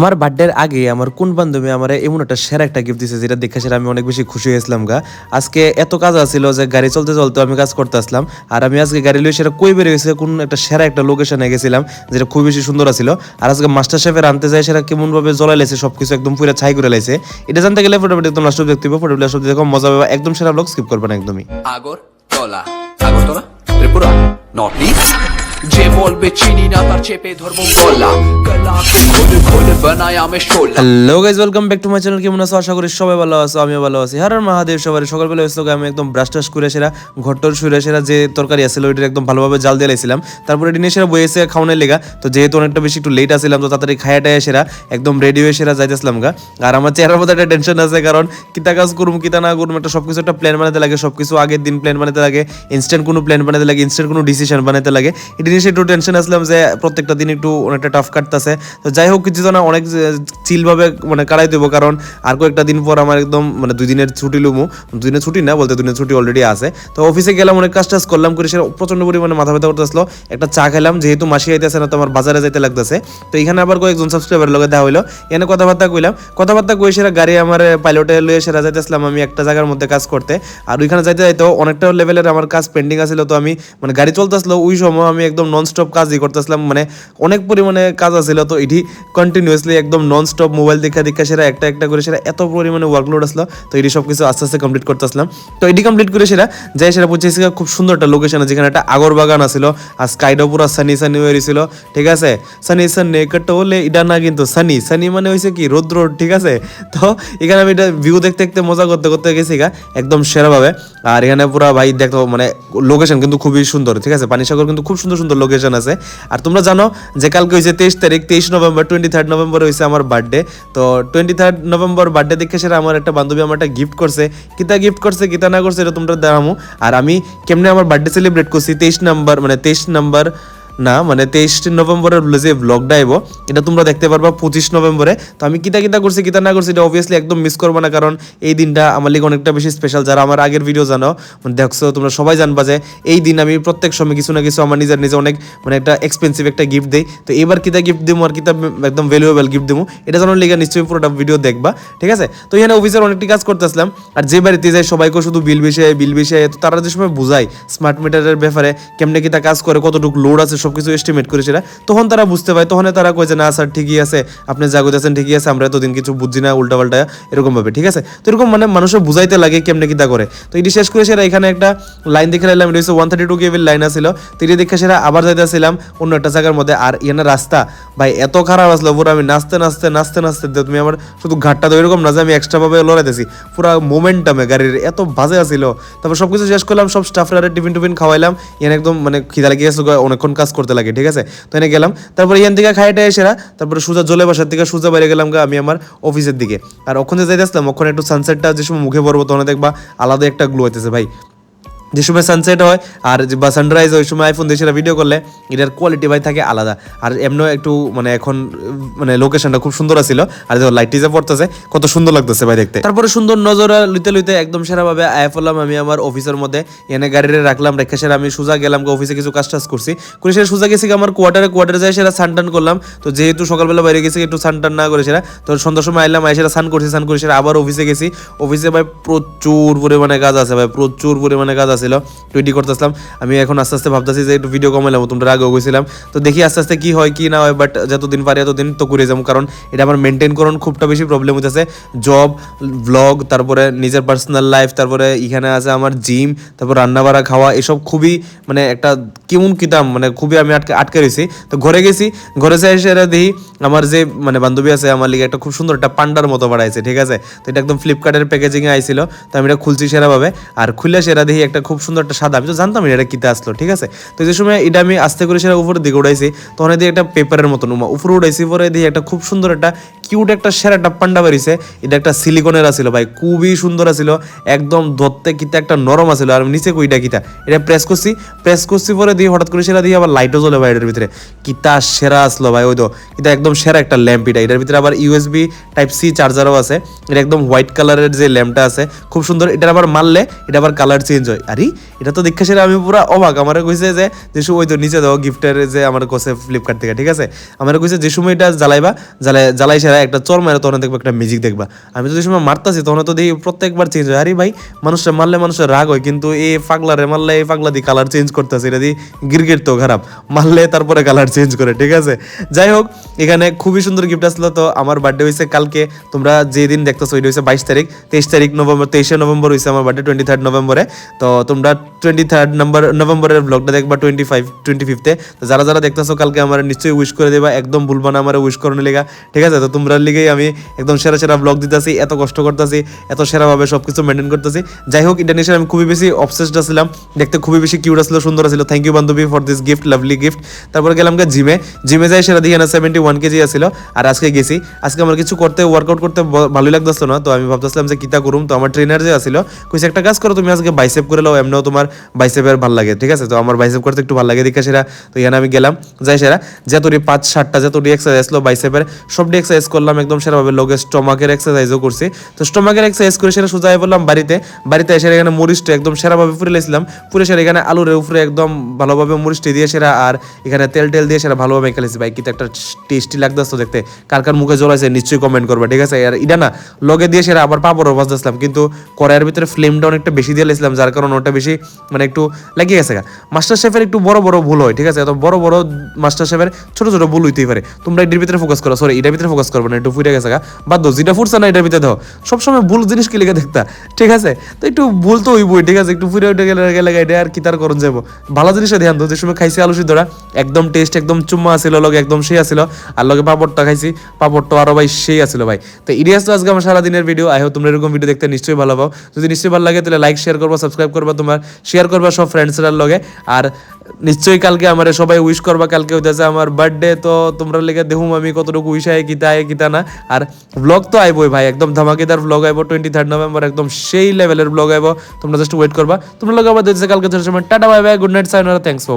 আমার বার্থডের আগে আমার কোন বান্ধবী আমার এমন একটা সেরা একটা গিফট দিছে যেটা দেখে সেটা আমি অনেক বেশি খুশি হয়েছিলাম গা। আজকে এত কাজ আছিল যে গাড়ি চলতে চলতে আমি কাজ করতে আসলাম। আর আমি আজকে গাড়ি লইয়ে সেটা কই বেরিয়ে গেছে কোন একটা সেরা একটা লোকেশনে গেছিলাম যেটা খুব বেশি সুন্দর আছিল। আর আজকে মাস্টার শেফের আনতে যায় সেটা কেমন ভাবে জ্বলাই লাইছে সবকিছু একদম পুরো ছাই করে লাইছে এটা জানতে গেলে ফটোফট একদম লাস্ট দেখতে হবে ফটোফট লাস্ট দেখো, মজা পাবে একদম সেরা ব্লগ স্কিপ করবে না একদমই। Agartala Agartala, Tripura, north east. যে বলবে, চিনি না, তার চেপে ধরবো গলা। গলাকে খোলে খোলে, বানায় আমি শোলা। Hello guys welcome back to my channel কেমন আছো? আশা করি সবাই ভালো আছো, আমিও ভালো আছি। হর হর মহাদেব সবার সকালবেলা হয়েছিল আমি একদম ব্রাশ টাশ করে সেরা ঘট্টর শুয়ে সেরা যে তরকারি আছিল ওইটা একদম ভালোভাবে জাল দিয়ে লাইছিলাম। তারপরে ডিনে সেরা বইয়েছে খাওয়ানোর লেগা। তো যেহেতু অনেকটা বেশি একটু লেট আসছিলাম তো তাড়াতাড়ি খায়াটায় সেরা, একদম রেডি হয়ে সেরা যাইতেছিলাম গা। আর আমার চেহারার মধ্যে একটা টেনশন আছে, কারণ কিতা কাজ করুম, কিতা না করুম, একটা সবকিছু একটা প্ল্যান বানাতে লাগে, সবকিছু আগের দিন প্ল্যান বানাতে লাগে ইনস্ট্যান্ট কোনো প্ল্যান বানাতে লাগে ইনস্ট্যান্ট কোনো ডিসিশন বানাতে লাগে। এটা নিয়ে একটু টেনশন আসলাম যে প্রত্যেকটা দিন একটু অনেকটা টাফ কাটতেছে। তো যাই হোক, কিছু না অনেক চিলভাবে মানে কাটাই দেবো, কারণ আর কয়েকটা দিন পর আমার একদম মানে দুই দিনের ছুটি লুমু। দুই দিনের ছুটি না, বলতে দুই দিনের ছুটি অলরেডি আছে। তো অফিসে গেলাম, অনেক কাজ টাজ করলাম করে সেটা প্রচণ্ড পরিমাণে মাথা ব্যথা করতেছিল। একটা চা খেলাম, যেহেতু মাসি আইতেছে না, তো আমার বাজারে যাইতে লাগতেছে। তো এখানে আবার কয়েকজন সাবস্ক্রাইবার লগে দেখা হইল। এখানে কথাবার্তা কইলাম। কথাবার্তা কই সেটা গাড়ি আমার পাইলটে লয়ে সেরা যাইতেছিলাম আমি একটা জায়গার মধ্যে কাজ করতে। আর ওইখানে যাইতে যাইতেও অনেকটা লেভেলের আমার কাজ পেন্ডিং আছিল, তো আমি মানে গাড়ি চলতেছিল, ওই সময় আমি একদম নন স্টপ কাজই করতেছিলাম মানে অনেক পরিমাণে কাজ আছিল। তো এটি কন্টিনিউয়াসলি একদম নন স্টপ মোবাইল দেখা দেখা সেটা একটা একটা করে সেটা এত পরিমাণে ওয়ার্কলোড আসলো। তো এটি সব কিছু আস্তে আস্তে কমপ্লিট করতেছিলাম। তো এটি কমপ্লিট করে সেটা যাই সেটা পৌঁছেছি খুব সুন্দর একটা লোকেশন যেখানে একটা আগর বাগান আছিল, আর স্কাইডও পুরো সানি সানি হয়ে ছিল ঠিক আছে? সানি সানি হলে এটা না কিন্তু সানি সানি মানে হয়েছে কি, রোদ্র, ঠিক আছে? তো এখানে আমি এটা ভিউ দেখতে দেখতে মজা করতে করতে গেছি গা একদম সেরাভাবে। আর এখানে পুরো ভাই দেখো মানে লোকেশন কিন্তু খুবই সুন্দর, ঠিক আছে? পানিসাগর কিন্তু খুব সুন্দর সুন্দর লোকেশন আছে। আর তোমরা জানো যে কালকে হয়েছে তেইশ তারিখ, তেইশ নভেম্বর টোয়েন্টি থার্ড নভেম্বর হয়েছে আমার বার্থডে তো টোয়েন্টি থার্ড নভেম্বর বার্থডে দেখে সেটা আমার একটা বান্ধবী আমার একটা গিফট করছে। কিতা গিফট করছে, কিতা না করছে, এটা তোমরা দেখামো। আর আমি কেমনে আমার বার্থডে সেলিব্রেট করছি, তেইশ নাম্বার মানে তেইশ নাম্বার না মানে তেইশ নভেম্বরের যে ব্লগটা আইব, এটা তোমরা দেখতে পারবা পঁচিশ নভেম্বরে। তো আমি কিতা কিতা করছি, কিতা না করছি, এটা অবভিয়াসলি একদম মিস করব না, কারণ এই দিনটা আমার লিগে অনেকটা বেশি স্পেশাল যারা আমার আগের ভিডিও জানো মানে দেখছ, তোমরা সবাই জানবা যে এই দিন আমি প্রত্যেক সময় কিছু না কিছু আমার নিজের, নিজে অনেক মানে একটা এক্সপেন্সিভ একটা গিফট দেই। তো এবার কিতা গিফট দিবো আর কিতা একদম ভ্যালুয়েবল গিফট দিবো এটা জানার লিগে নিশ্চয়ই পুরোটা ভিডিও দেখবা, ঠিক আছে? তো এখানে অফিসের অনেকটি কাজ করতেছিলাম, আর যে বাড়িতে যাই, সবাইকে শুধু বিল বিষয়ে বিল বিষয়ে, তো তারা যে সময় বুঝায় স্মার্ট মিটারের ব্যাপারে, কেমনে কিতা কাজ করে, কতটুকু লোড আছে সবকিছু এস্টিমেট করে সেটা তখন তারা বুঝতে পারে তখন তারা কয় যে, না স্যার, ঠিকই আছে। আপনি যা কইতেছেন ঠিকই আছে, আমরা এতদিন কিছু বুঝছি না, উল্টাপাল্টা এরকম ভাবে ঠিক আছে? তো এরকম মানে মানুষের বুঝাইতে লাগে কেমনে কিতা করে। তো এটি শেষ করে সেটা এখানে একটা লাইন দেখে নিলাম, এটা হচ্ছে one thirty two cable line আছিল। তো এটি দেখে সেটা আবার যাইতেছিলাম অন্য একটা জায়গার মধ্যে, আর ইয়ানা রাস্তা। ভাই, এত খারাপ আসলো, পুরো আমি নাচতে নাচতে নাচতে নাচতে তুমি আমার শুধু ঘাটটা তো এরকম না যে আমি এক্সট্রা ভাবে লড়াইতেছি। পুরো মোমেন্টামে গাড়ির এত বাজে আসিল তারপর সবকিছু শেষ করলাম, সব স্টাফরা টিফিন টিফিন খাওয়াইলাম। ইয়ান একদম মানে খিদা লেগে গেছে, অনেকক্ষণ কাজ করতে লাগে, ঠিক আছে? তো এনে গেলাম। তারপরে এখান থেকে খাইটা এসেরা তারপরে সোজা জলে বাসার থেকে সোজা বাইরে গেলাম গা আমি আমার অফিসের দিকে। আর ওখানে যাইতে আসলাম, ওখানে একটু সানসেটটা যে সময় মুখে পড়ব তখন দেখবা আলাদা একটা গ্লো হইতেছে ভাই। যে সময় সানসেট হয় আর বা সানরাইজ ওই সময় আইফোন দিয়ে সেটা ভিডিও করলে এটার কোয়ালিটি ভাই থাকে আলাদা। আর এমনও একটু মানে এখন মানে লোকেশনটা খুব সুন্দর আছিল। আর যে লাইট যে পড়তেছে, কত সুন্দর লাগতেছে ভাই দেখতে। তারপরে সুন্দর নজরা লুইতে লুইতে একদম সেরাভাবে আয় পড়লাম আমি আমার অফিসের মধ্যে। এনে গাড়িতে রাখলাম, রেখে সেরা আমি সোজা গেলাম অফিসে কিছু কাজ টাজ করছি। করে সেটা সোজা গেছি আমার কোয়ার্টারে কোয়ার্টারে যাই সেটা সানটান করলাম। তো যেহেতু সকালবেলা বাইরে গেছি, একটু সানটান না করে সেটা তো সন্ধ্যার সময় আইলাম আই সেটা সান করছি সান করে সেটা আবার অফিসে গেছি। অফিসে ভাই প্রচুর পরিমাণে কাজ আছে ভাই, প্রচুর পরিমাণে কাজ আছিল টোয়েন্টি করতেছিলাম। আমি এখন আস্তে আস্তে ভাবতেছি যে একটু ভিডিও কমাইলাম, তোমরা আগেও গেছিলাম তো দেখি আস্তে আস্তে কি হয়, কি না হয় বাট যতদিন পারি এতদিন তো করে যাব, কারণ এটা আমার মেনটেন করুন খুবটা বেশি প্রবলেম হইতেছে। জব ব্লগ তারপরে নিজের পার্সোনাল লাইফ তারপরে এখানে আছে আমার জিম তারপর রান্না বাড়া খাওয়া, এসব খুবই মানে একটা কেমন কিতাম মানে খুবই আমি আটকে আটকে রয়েছি। তো ঘরে গেছি, ঘরে যাই এসে দেখি আমার যে মানে বান্ধবী আছে, আমার লিগে একটা খুব সুন্দর একটা পান্ডার মতো বাড়াইছে ঠিক আছে? তো এটা একদম ফ্লিপকার্টের প্যাকেজিংয়ে আইছিল, তো আমি এটা খুলছি সেরাভাবে। আর খুলে সেরা দেখি একটা খুব সুন্দর একটা সাদা। আমি তো জানতাম এটা কিতে আসলো, ঠিক আছে? তো যে সময় এটা আমি আস্তে করে সেটা উপরের দিকে উঠাইছি তখন দিয়ে একটা পেপারের মতন উপরে উঠাইছি পরে দিয়ে একটা খুব সুন্দর একটা কিউট একটা সেরা একটা পান্ডা বেরিয়েছে এটা একটা সিলিকনের আছিল ভাই, খুবই সুন্দর আছিল, একদম ধরতে কিতা একটা নরম আছিল, আর নিচে কইটা কিতা? এটা প্রেস করছি প্রেস করছি পরে দিয়ে হঠাৎ করে সেরা দিয়ে আবার লাইটও জ্বলে ভাই এটার ভিতরে। কিতা সেরা আসলো ভাই, ওই তো এটা একদম সেরা একটা ল্যাম্প এটা। এটার ভিতরে আবার ইউএসবি টাইপ সি চার্জারও আছে, এটা একদম হোয়াইট কালারের যে ল্যাম্পটা আছে, খুব সুন্দর এটা আবার মারলে, এটা আবার কালার চেঞ্জ হয়। আরে, এটা তো দেখা সেরা, আমি পুরো অবাক। আমার কইছে যে যে ওই তো নিচে দাও গিফটের যে আমার কোসে ফ্লিপকার্ট থেকে, ঠিক আছে? আমার কইছে যে সময় এটা জ্বালাইবা, জ্বালাই জ্বালাই সেরা একটা চর মারে তখন দেখবা একটা মিউজিক দেখবা। আমি তো যে সময় মারতাছি, তখন তো দেখি প্রত্যেকবার চেঞ্জ হয়। আরে ভাই মানুষটা মারলে মানুষের রাগ হয়, কিন্তু এই পাগলারে মারলে এই পাগলা দিয়ে কালার চেঞ্জ করতেছে, এটা দিয়ে গিরগির তো খারাপ। মারলে তারপরে কালার চেঞ্জ করে, ঠিক আছে? যাই হোক, এখানে খুবই সুন্দর গিফট আসলো। তো আমার বার্থডে হয়েছে কালকে, তোমরা যেদিন দেখতেছো ওইটা হয়েছে বাইশ তারিখ, তেইশ তারিখ নভেম্বর, তেইশে নভেম্বর হয়েছে আমার বার্থডে টোয়েন্টি থার্ড নভেম্বরে। তো তোমরা টোয়েন্টি থার্ড নম্বর নভেম্বরের ব্লগটা দেখবা টোয়েন্টি ফাইভ টোয়েন্টি ফিফতে তো যারা যারা দেখতেছো কালকে, আমার নিশ্চয়ই উইশ করে দেবা, একদম ভুলবা না, আমার উইশ করানোর লেগা, ঠিক আছে? তো তোমরা লিগেই আমি একদম সেরা সেরা ব্লগ দিতেছি, এত কষ্ট করতেছি, এত সেরাভাবে সব কিছু মেনটেন করতেছি। যাই হোক ইন্টারনেশনাল আমি খুবই বেশি অবসেসড আসছিলাম দেখতে খুবই বেশি কিউট আসলো সুন্দর আসলো থ্যাংক ইউ বান্ধবী for this gift lovely gift তারপরে গেলাম গে জিমে জিমে যাই সেরা দিয়ে না সেভেন্টি ওয়ান কেজি আসছিল আর আজকে গেছি। আজকে আমার কিছু করতে ওয়ার্কআউট করতে ভালোই লাগতেছিল না, তো আমি ভাবতেছিলাম যে কিতা করুম, তো আমার ট্রেনার যে আসছিল কইছে, একটা কাজ করো, তুমি আজকে বাইসেপ করে লাও, এমনিও তোমার বাইসেপের ভালো লাগে, ঠিক আছে? তো আমার বাইসেপ করতে একটু ভালো লাগে, দেখে সেরা। তো এখানে আমি গেলাম, যাই সেরা যতটি পাঁচ, সাতটা যতটি এক্সারসাইজ আসলো বাইসেপের সবটি এক্সারসাইজ করলাম একদম সেরাভাবে। লোকে স্টমাকের এক্সারসাইজও করছি। তো স্টমাকের এক্সারসাইজ করে সেরা সোজা বললাম বাড়িতে। বাড়িতে এসে এখানে মরিচটা একদম সেরাভাবে পুরে লাইছিলাম পুরে সেরা এখানে আলুর উপরে একদম ভালোভাবে মরিচটি দিয়ে সেরা আর এখানে তেল টেল দিয়ে সেরা ভালোভাবে খেলেছি ভাই কিন্তু একটা টেস্টি লাগতেছে দেখতে। কার কার মুখে জ্বলাইছে নিশ্চয়ই কমেন্ট করবে, ঠিক আছে? আর এটা না, লগে দিয়ে সেরা আবার পাপড়ও ভাজতেছিলাম। কিন্তু কড়াইয়ের ভিতরে ফ্লেমটা অনেকটা বেশি দিয়ে লাইছিলাম যার কারণে ওটা বেশি মানে একটু লাগিয়ে গেছে মাস্টার শেফের একটু বড় বড় ভুল হয়, ঠিক আছে? এত বড় বড় মাস্টার শেফের ছোট ছোট ভুল হইতেই পারে। তোমরা এটার ভিতরে ফোকাস করো সরি এটার ভিতরে ফোকাস করব না, একটু ফুটে গেছে গা। বাদ দো যেটা ফুটছে না, এটার ভিতরে দাও। সবসময় ভুল জিনিস কি লিখে দেখতা? ঠিক আছে? তো একটু ভুল তো হইবই, ঠিক আছে? একটু ফুটে উঠে গেলে গেলে এটা আর কি তার করণ যাব ভালো জিনিসে ধ্যান দো যে সময় খাইছি আলু সিদ্ধরা, একদম টেস্ট একদম চুম্মা আছিল, লগে একদম সেই আছিল, আর লগে পাপড়টা খাইছি, পাপড়টা আরও ভাই সেই আছিল ভাই। তো ইডিয়াস তো আজকে আমার সারাদিনের ভিডিও আই হোপ তোমরা এরকম ভিডিও দেখতে নিশ্চয়ই ভালো পাও। যদি নিশ্চয়ই ভালো লাগে, তাহলে লাইক শেয়ার করবা সাবস্ক্রাইব করবা তোমার শেয়ার করবা সব ফ্রেন্ডসরার লগে। আর নিশ্চয়ই কালকে আমার সবাই উইশ করবা, কালকে হইতেছে আমার বার্থডে তো তোমরা লেগে দেখুম আমি কতটুকু উইশ আয়, কিতা আয়, কিতা না। আর ব্লগ তো আইবই ভাই, একদম ধামাকেদার ব্লগ আইব টোয়েন্টি থার্ড নভেম্বর একদম সেই লেভেলের ব্লগ আইব, তোমরা জাস্ট ওয়েট করবা। তোমরা লোক আবার দেখছে কালকে সময় tata bye bye good night sayonara thanks for